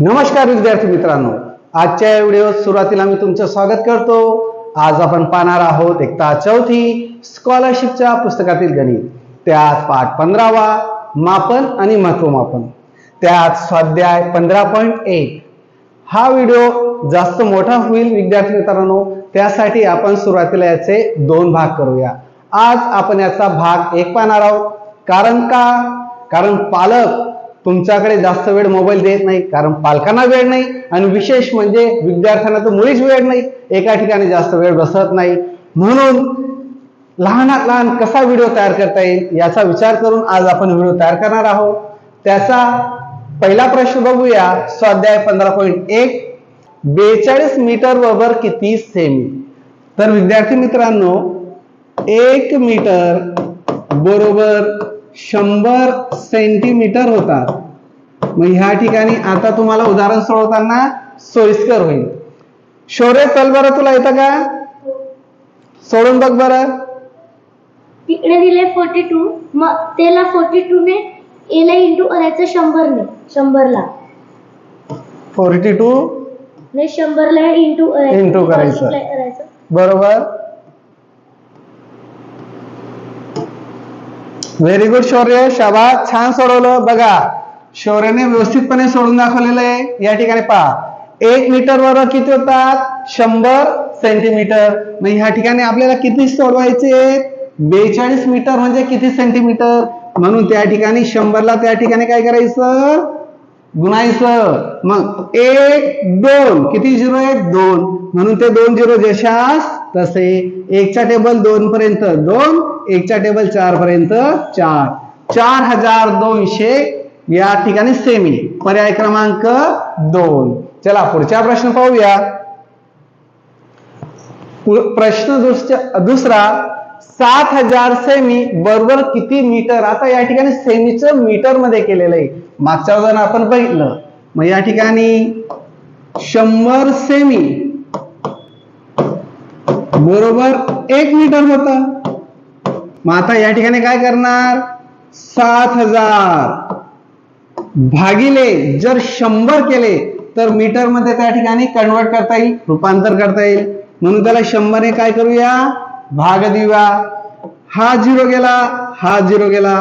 नमस्कार विद्यार्थी मित्रांनो. आजच्या या व्हिडिओत सुरुवातीला मी तुमचं स्वागत करतो. आज आपण पाहणार आहोत एकता चौथी स्कॉलरशिपच्या पुस्तकातील गणित. त्यात पाठ पंधरावा मापन आणि महत्वमापन. त्यात स्वाध्याय पंधरा पॉईंट एक. हा व्हिडिओ जास्त मोठा होईल विद्यार्थी मित्रांनो. त्यासाठी आपण सुरुवातीला याचे दोन भाग करूया. आज आपण याचा भाग एक पाहणार आहोत. कारण का? कारण पालक तुमच्याकडे जास्त वेळ मोबाईल देत नाही कारण पालकांना वेळ नाही आणि विशेष म्हणजे विद्यार्थ्यांना तर मुळीच वेळ नाही. एका ठिकाणी जास्त वेळ बसत नाही. म्हणून लहानात लहान कसा व्हिडिओ तयार करता येईल याचा विचार करून आज आपण व्हिडिओ तयार करणार आहोत. त्याचा पहिला प्रश्न बघूया. स्वाध्याय पंधरा पॉईंट एक. बेचाळीस मीटर बरोबर किती सेमी तर विद्यार्थी मित्रांनो एक मीटर बरोबर शंभर सेंटीमीटर होतात. मग ह्या ठिकाणी आता तुम्हाला उदाहरण सोडवताना सोयीस्कर होईल. शौर्य चल बरं तुला येतं का? सोडून बघ बरं. तिकडे दिले फोर्टी टू मग त्याला फोर्टी टू ने एला इंटू करायचं शंभरने शंभरला. फोर्टी टू ने शंभरला इंटू करायचं. करायचं. बरोबर? व्हेरी गुड शौर्य. शाबा छान सोडवलं. बघा शौर्याने व्यवस्थितपणे सोडून दाखवलेलं आहे. या ठिकाणी पहा. एक मीटर बरोबर किती होतात? शंभर सेंटीमीटर मग ह्या ठिकाणी आपल्याला किती सोडवायचे? बेचाळीस मीटर म्हणजे किती सेंटीमीटर म्हणून त्या ठिकाणी शंभरला त्या ठिकाणी काय करायचं? गुणायचं. मग एक दोन. किती? झिरो आहे दोन. म्हणून ते दोन झिरो जशास तसे एकच्या टेबल दोन पर्यंत दोन एकच्या टेबल चार पर्यंत चार. चार हजार दोनशे या ठिकाणी सेमी पर्याय क्रमांक दोन. चला पुढचा प्रश्न पाहूया. प्रश्न दुसरा सात हजार सेमी बरोबर किती मीटर आता या ठिकाणी सेमीचं मीटरमध्ये केलेलं आहे. मागच्या उदाहरण आपण बघितलं. मग या ठिकाणी शंभर सेमी बरोबर एक मीटर होता. मग आता या ठिकाणी काय करणार? सात हजार. भागिले जर शंभर केले तर मीटरमध्ये त्या ठिकाणी कन्वर्ट करता येईल रूपांतर करता येईल. म्हणून त्याला शंभरने काय करूया? भाग देऊया. हा झिरो गेला हा झिरो गेला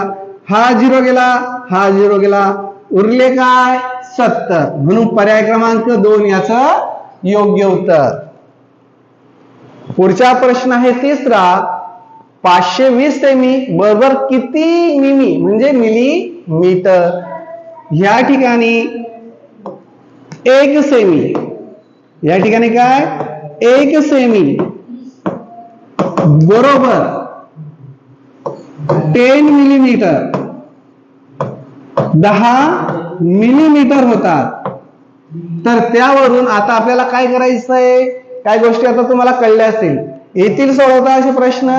हा झिरो गेला हा झिरो गेला. उरले काय? सत्तर. म्हणून पर्याय क्रमांक दोन याचं योग्य उत्तर. पुढचा प्रश्न आहे तिसरा. पाचशे वीस सेमी बरोबर किती मिमी? म्हणजे मिली मीटर या ठिकाणी एक सेमी. या ठिकाणी काय? एक सेमी. बरोबर. Ten millimetre. दहा मिलीमीटर होतात. तर त्यावरून आता आपल्याला काय करायचंय? काय गोष्टी आता तुम्हाला कळल्या असतील. येथील सोडवता असे प्रश्न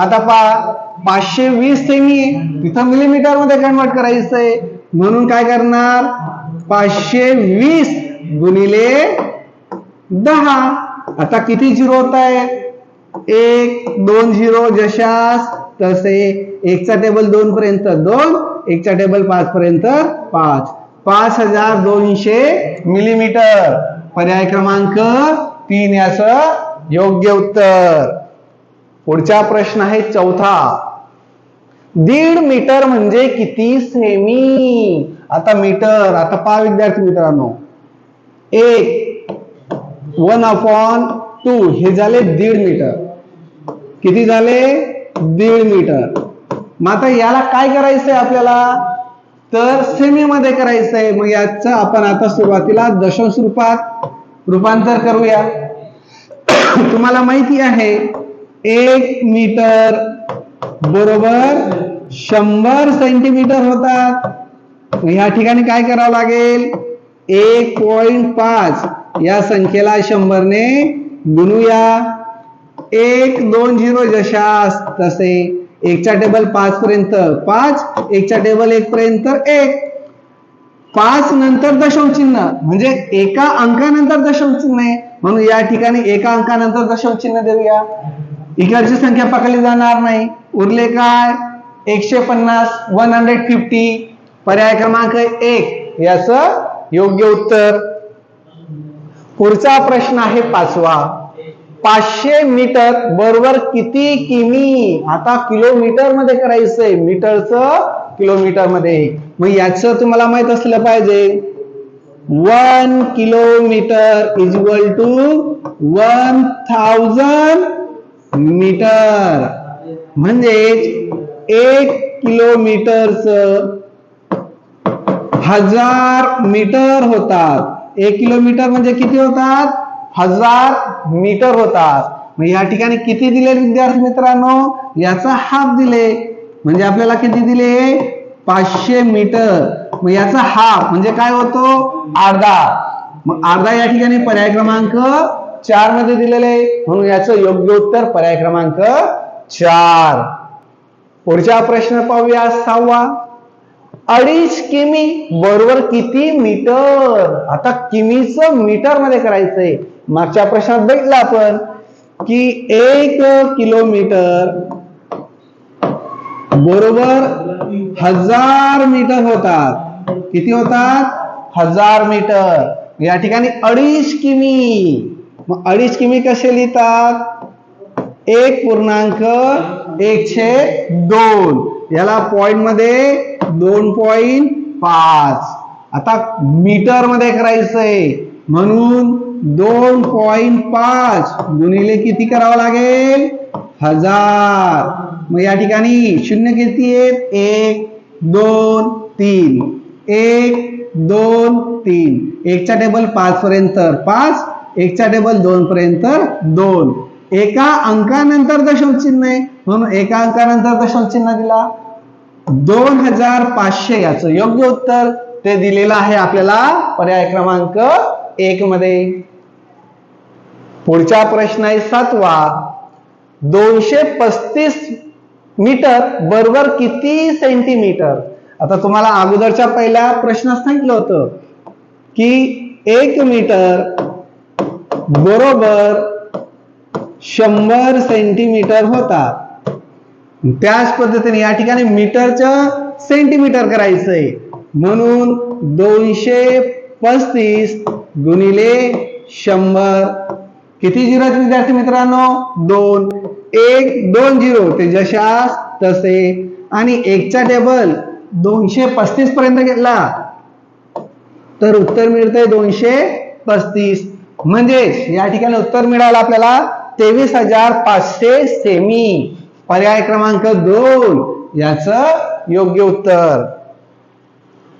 आता पा पाचशे वीस सेमी तिथं मिलीमीटरमध्ये कन्वर्ट करायचंय. म्हणून काय करणार? पाचशे वीस गुणिले दहा. आता किती झिरो होत आहे? एक दोन झिरो जशास तसे. एकचा टेबल दोन पर्यंत दोन एकचा टेबल पाच पर्यंत पाच. पाच हजार दोनशे मिलीमीटर पर्याय क्रमांक तीन याच योग्य उत्तर. पुढचा प्रश्न आहे चौथा. दीड मीटर म्हणजे किती सेमी? आता मीटर आता पहा विद्यार्थी मित्रांनो. एक वन अपॉन टू हे झाले दीड मीटर. किती झाले? दीड मीटर. मग आता याला काय करायचंय आपल्याला? तर सेमी मध्ये करायचंय. मग याचं आपण आता सुरुवातीला दशांश रूपात रूपांतर करूया. तुम्हाला माहिती आहे एक मीटर बरोबर शंभर सेंटीमीटर होतात. मग ठिकाणी काय करावं लागेल? एक पॉइंट पाच. या संख्येला शंभरने गुणूया. एक दोन झिरो जशास तसे. एकच्या टेबल पाच पर्यंत पाच एकच्या टेबल एक पर्यंत एक. पाच नंतर दशमचिन्ह म्हणजे एका अंकानंतर दशमचिन्ह आहे. म्हणून या ठिकाणी एका अंकानंतर दशमचिन्ह देऊया. इकडची संख्या पकडली जाणार नाही. उरले काय? एकशे पन्नास वन हंड्रेड फिफ्टी. पर्याय क्रमांक एक. याच योग्य उत्तर. पुढचा प्रश्न आहे पाचवा. पाचशे मीटर बरोबर किती किमी? आता किलोमीटरमध्ये करायचंय. मीटरचं किलोमीटरमध्ये मग याचं तुम्हाला माहीत असलं पाहिजे. One kilometre is equal to one thousand metre म्हणजेच एक किलोमीटरचं हजार मीटर होतात. एक किलोमीटर म्हणजे किती होतात? हजार मीटर होतात. मग या ठिकाणी किती दिले विद्यार्थी मित्रांनो? याचा हाफ दिले. म्हणजे आपल्याला किती दिले? पाचशे मीटर. मग याचा हाफ म्हणजे काय होतो? अर्धा. मग अर्धा या ठिकाणी पर्याय क्रमांक चारमध्ये दिलेले आहे. म्हणून याचं योग्य उत्तर पर्याय क्रमांक चार. पुढचा प्रश्न पाहूया सहावा. अडीच किमी बरोबर किती मीटर? आता किमीच मीटरमध्ये करायचंय. मागच्या प्रश्नात बघितलं आपण की एक किलोमीटर बरोबर हजार मीटर होतात. किती होतात? हजार मीटर. या ठिकाणी अडीच किमी. मग अडीच किमी कसे लिहितात? एक पूर्णांक एकशे दोन. याला पॉइंटमध्ये दोन पॉइंट पाच. आता मीटरमध्ये करायचंय. म्हणून दोन पॉइंट पाच. गुणिले किती करावं लागेल? हजार. मग या ठिकाणी शून्य किती आहेत एक दोन तीन. एक दोन तीन. एकचा टेबल पाच पर्यंत पाच. एकचा टेबल दोन पर्यंत दोन. एका अंकानंतर दशांश चिन्ह आहे. म्हणून एका अंकानंतर दशांश चिन्ह दिला. दोन हजार पाचशे याचं योग्य उत्तर ते दिलेलं आहे आपल्याला पर्याय क्रमांक एक मध्ये. पुढचा प्रश्न आहे सातवा. दोनशे पस्तीस मीटर बरोबर किती सेंटीमीटर? आता तुम्हाला अगोदरच्या पहिल्या प्रश्नात सांगितलं होतं की एक मीटर बरोबर शंभर सेंटीमीटर होतात त्याच पद्धतीने या ठिकाणी मीटरचं सेंटीमीटर करायचंय. म्हणून दोनशे पस्तीस गुणिले शंभर किती झिरो आहेत विद्यार्थी मित्रांनो? दोन. एक दोन झिरो. ते जशास तसे. आणि एकचा टेबल दोनशे पस्तीस पर्यंत घेतला तर उत्तर मिळतंय दोनशे पस्तीस. म्हणजेच या ठिकाणी उत्तर मिळालं आपल्याला तेवीस हजार पाचशे सेमी पर्याय क्रमांक दोन. याच योग्य उत्तर.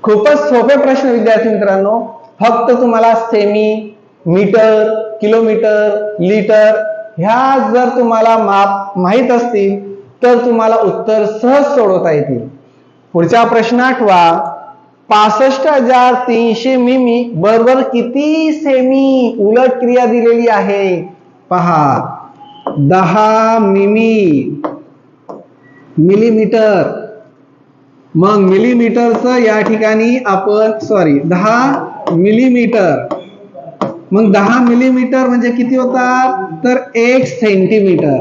खूपच सोपे प्रश्न विद्यार्थी मित्रांनो. फक्त तुम्हाला सेमी मीटर किलोमीटर लिटर ह्या जर तुम्हाला माप माहीत असतील तर तुम्हाला उत्तर सहज सोडवता येतील. पुढचा प्रश्न आठवा पासष्ट हजार तीनशे मिमी बरोबर किती सेमी उलट क्रिया दिलेली आहे? पहा दहा मिमी. मिलीमीटर. मग मिलीमीटरचं या ठिकाणी आपण सॉरी दहा मिलीमीटर. मग दहा मिलीमीटर म्हणजे किती होतात? तर एक सेंटीमीटर.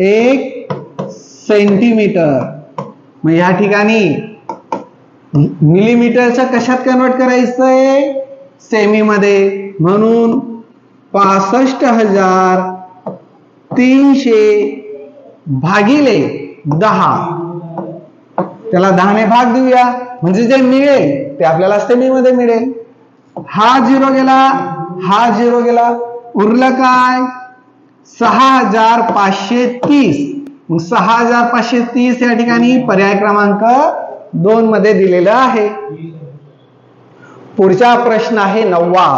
एक सेंटीमीटर. मग या ठिकाणी मिलीमीटरचं कशात कन्वर्ट करायचंय? सेमी मध्ये म्हणून पासष्ट हजार तीनशे भागिले दहा. त्याला दहाने भाग देऊया. म्हणजे जे मिळेल ते आपल्याला सेमी मध्ये मिळेल. हा झिरो गेला हा झिरो गेला. उरलं काय? सहा हजार पाचशे तीस. मग सहा हजार पाचशे तीस या ठिकाणी पर्याय क्रमांक दोन मध्ये दिलेला आहे. पुढचा प्रश्न आहे नववा.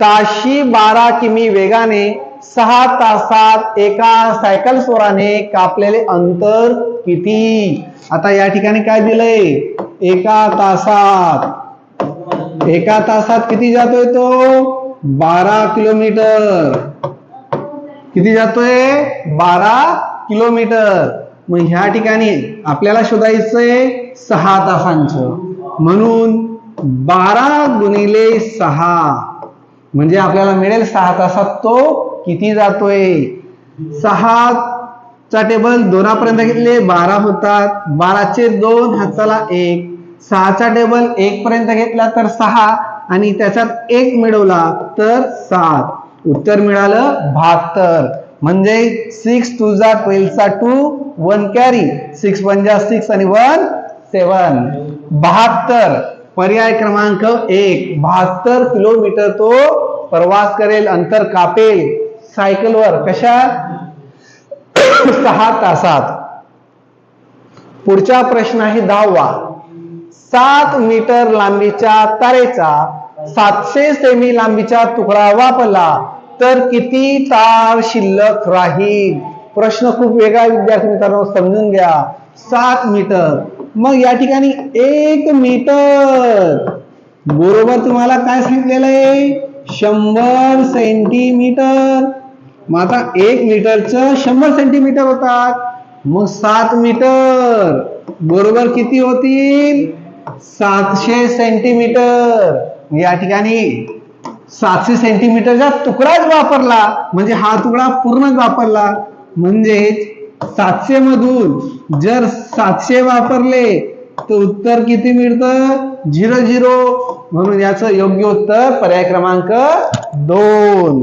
ताशी बारा किमी वेगाने सहा तासात एका सायकल स्वराने कापलेले अंतर किती? आता या ठिकाणी काय दिलंय? एका तासात एका तासात किती जातोय तो? बारा किलोमीटर. किती जातोय? बारा किलोमीटर. मग ह्या ठिकाणी आपल्याला शोधायचंय सहा तासांचं. म्हणून बारा गुणिले सहा. म्हणजे आपल्याला मिळेल सहा तासात तो किती जातोय? सहा चा टेबल दोनापर्यंत घेतले बारा होतात. बाराचे दोन हाताला एक. सहाचा टेबल एक पर्यंत घेतला तर सहा आणि त्याच्यात एक मिळवला तर सात. उत्तर मिळालं बहात्तर. म्हणजे सिक्स टू जा ट्वेल्थचा two one carry six one जा सिक्स आणि वन सेवन बहात्तर. पर्याय क्रमांक एक. बहात्तर किलोमीटर तो प्रवास करेल अंतर कापेल. सायकलवर कशा? सहा तासात. पुढचा प्रश्न आहे दहावा. सात मीटर लांबीच्या तारेचा सातशे सेमी लांबीचा तुकडा वापरला तर किती तार शिल्लक राहील? प्रश्न खूप वेगळा विद्यार्थी मित्रांनो समजून घ्या. सात मीटर. मग या ठिकाणी एक मीटर. बरोबर तुम्हाला काय सांगितलेलं आहे? शंभर सेंटीमीटर. मग आता एक मीटरचं शंभर सेंटीमीटर होतात. मग सात मीटर. बरोबर किती होतील? सातशे सेंटीमीटर. या ठिकाणी सातशे सेंटीमीटरचा तुकडाच वापरला. म्हणजे हा तुकडा पूर्णच वापरला. म्हणजेच सातशे मधून जर सातशे वापरले तर उत्तर किती मिळतं? Zero zero. म्हणून याचं योग्य उत्तर पर्याय क्रमांक दोन.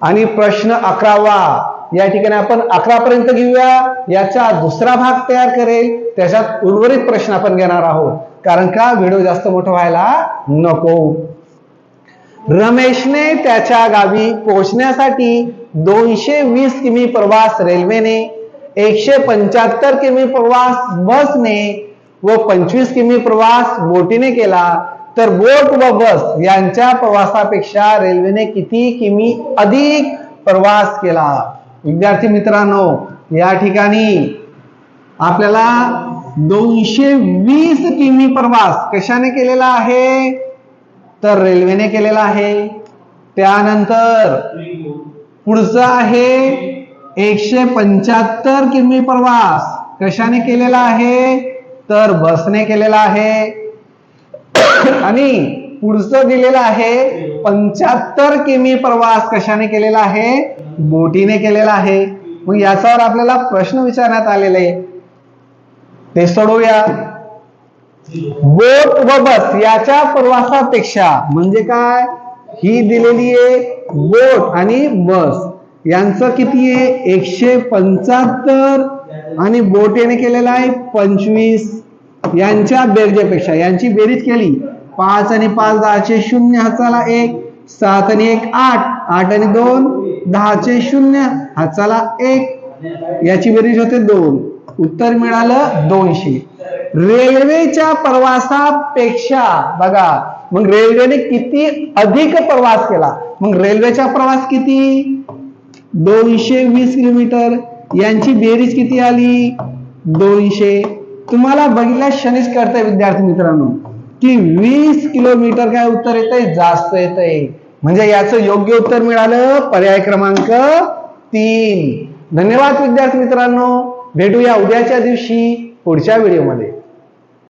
आणि प्रश्न अकरावा. या ठिकाणी आपण अकरा पर्यंत घेऊया. याचा दुसरा भाग तयार करेल. त्याच्यात उर्वरित प्रश्न आपण घेणार आहोत. कारण का? व्हिडिओ जास्त मोठा व्हायला नको. रमेशने त्याच्या गावी पोहोचण्यासाठी दोनशे वीस किमी प्रवास रेल्वेने एकशे पंच्याहत्तर किमी प्रवास बसने व पंचवीस किमी प्रवास बोटीने केला. तर बोट व बस यांच्या प्रवासापेक्षा रेल्वेने किती किमी अधिक प्रवास केला? विद्यार्थी मित्रांनो या ठिकाणी आपल्याला दोनशे वीस किमी प्रवास कशाने केलेला आहे? तर रेल्वेने केलेला आहे. त्यानंतर पुढचं आहे एकशे पंच्याहत्तर किमी प्रवास कशाने केलेला आहे? तर बसने केलेला आहे. आणि पुढचं दिलेलं आहे पंच्याहत्तर किमी प्रवास कशाने केलेला आहे? बोटीने केलेला आहे. मग याच्यावर आपल्याला प्रश्न विचारण्यात आलेले ते सोडवूया. बोट व बस याच्या प्रवासापेक्षा म्हणजे काय? ही दिलेली आहे बोट आणि बस. यांचं किती आहे? एकशे पंच्याहत्तर आणि बोटीने केलेला आहे पंचवीस. यांच्या बेरजेपेक्षा यांची बेरीज केली. पाच आणि पाच दहाचे शून्य हाताला एक सात आणि एक आठ आठ आणि दोन दहाचे शून्य हाताला एक. याची बेरीज होते दोन. उत्तर मिळालं दोनशे. रेल्वेच्या प्रवासापेक्षा बघा मग रेल्वेने किती अधिक प्रवास केला? मग रेल्वेचा प्रवास किती? दोनशे वीस किलोमीटर. यांची बेरीज किती आली? दोनशे. तुम्हाला बघितल्या क्षणिक करताय विद्यार्थी मित्रांनो. की वीस किलोमीटर काय उत्तर येतंय? जास्त येतंय. म्हणजे याचं योग्य उत्तर मिळालं पर्याय क्रमांक तीन. धन्यवाद विद्यार्थी मित्रांनो. भेटूया उद्याच्या दिवशी पुढच्या व्हिडिओमध्ये.